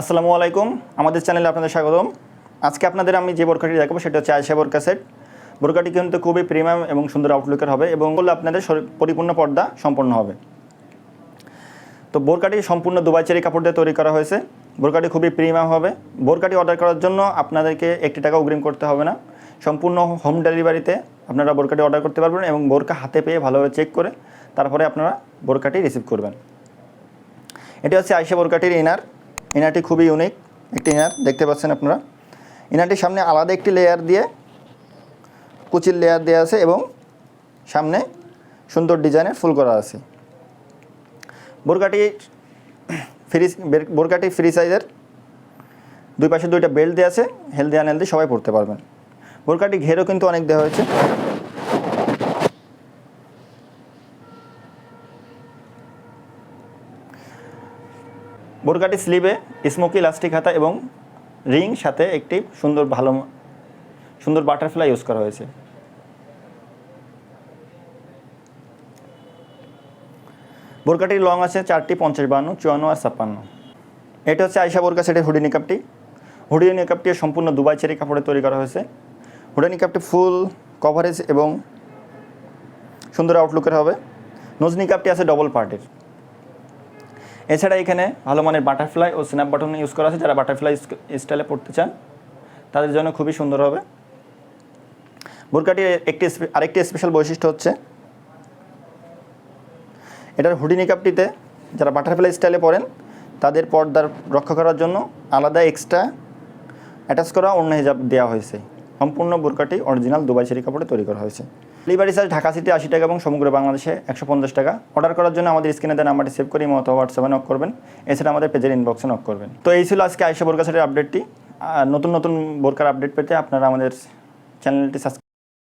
আসসালামু আলাইকুম। আমাদের চ্যানেলে আপনাদের স্বাগতম। আজকে আপনাদের আমি যে বোরকাটি দেখাবো সেটা হচ্ছে আয়সা বোরকা সেট। বোরকাটি কিন্তু খুবই প্রিমিয়াম এবং সুন্দর আউটলুকের হবে এবং বললে আপনাদের পরিপূর্ণ পর্দা সম্পন্ন হবে। তো বোরকাটি সম্পূর্ণ দুবাই চেরি কাপড় দিয়ে তৈরি করা হয়েছে। বোরকাটি খুবই প্রিমিয়াম হবে। বোরকাটি অর্ডার করার জন্য আপনাদেরকে একটি টাকা অগ্রিম করতে হবে না। সম্পূর্ণ হোম ডেলিভারিতে আপনারা বোরকাটি অর্ডার করতে পারবেন এবং বোরকা হাতে পেয়ে ভালোভাবে চেক করে তারপরে আপনারা বোরকাটি রিসিভ করবেন। এটি হচ্ছে আইসা বোরকাটির ইনার ইনারটি খুবই ইউনিক একটি ইনার দেখতে পাচ্ছেন আপনারা। ইনারটির সামনে আলাদা একটি লেয়ার দিয়ে কুচির লেয়ার দেওয়া আছে এবং সামনে সুন্দর ডিজাইনের ফুল করা আছে। বোরকাটি ফ্রি বোরকাটি ফ্রি সাইজের দুই পাশে দুইটা বেল্ট দেওয়া আছে হেলদি আনহেলদি সবাই পড়তে পারবেন। বোরকাটি ঘেরও কিন্তু অনেক দেওয়া হয়েছে। বোরকাটি স্লিভে স্মোকি ইলাস্টিক হাতা এবং রিং সাথে একটি সুন্দর ভালো সুন্দর বাটারফ্লাই ইউজ করা হয়েছে। বোরকাটির লং আছে চারটি পঞ্চাশ বান্ন, চুয়ান্ন আর ছাপ্পান্ন। এটা হচ্ছে আয়সা বোরকা সেটের হুডি নিকাপটি। হুডি নিকাপটি সম্পূর্ণ দুবাই চেরি কাপড়ে তৈরি করা হয়েছে। হুডি নিকাপটি ফুল কভারেজ এবং সুন্দর আউটলুকের হবে। নোজ নিকাপটি আছে ডবল পার্টের এছাড়া এখানে ভালো মানের বাটারফ্লাই ও স্ন্যাপ বাটন ইউজ করা আছে, যারা বাটারফ্লাই স্টাইলে পড়তে চান, তাদের জন্য খুবই সুন্দর হবে। বোরকাটির একটি আরেকটি স্পেশাল বৈশিষ্ট্য হচ্ছে, এটার হুডি নিকাপটিতে যারা বাটারফ্লাই স্টাইলে পরেন তাদের পর্দার রক্ষা করার জন্য আলাদা এক্সট্রা অ্যাটাচ করা অন্য হিজাব দেওয়া হয়েছে। সম্পূর্ণ বোরকাটি অরিজিনাল দুবাই চেরি কাপড়ে তৈরি করা হয়েছে। ডেলিভারি চার্জ ঢাকা সিটি আশি টাকা এবং সমগ্র বাংলাদেশে একশো পঞ্চাশ টাকা। অর্ডার করার জন্য আমাদের স্ক্রিনে দেন নাম্বারটি সেভ করে অথবা হোয়াটসঅ্যাপে নক করবেন। এছাড়া আমাদের পেজের ইনবক্সে নক করবেন। তো এই ছিল আজকে আয়সা বোরকা সেটের আপডেটটি নতুন নতুন বোরকার আপডেট পেতে আপনারা আমাদের চ্যানেলটি সাবস্ক্রাইব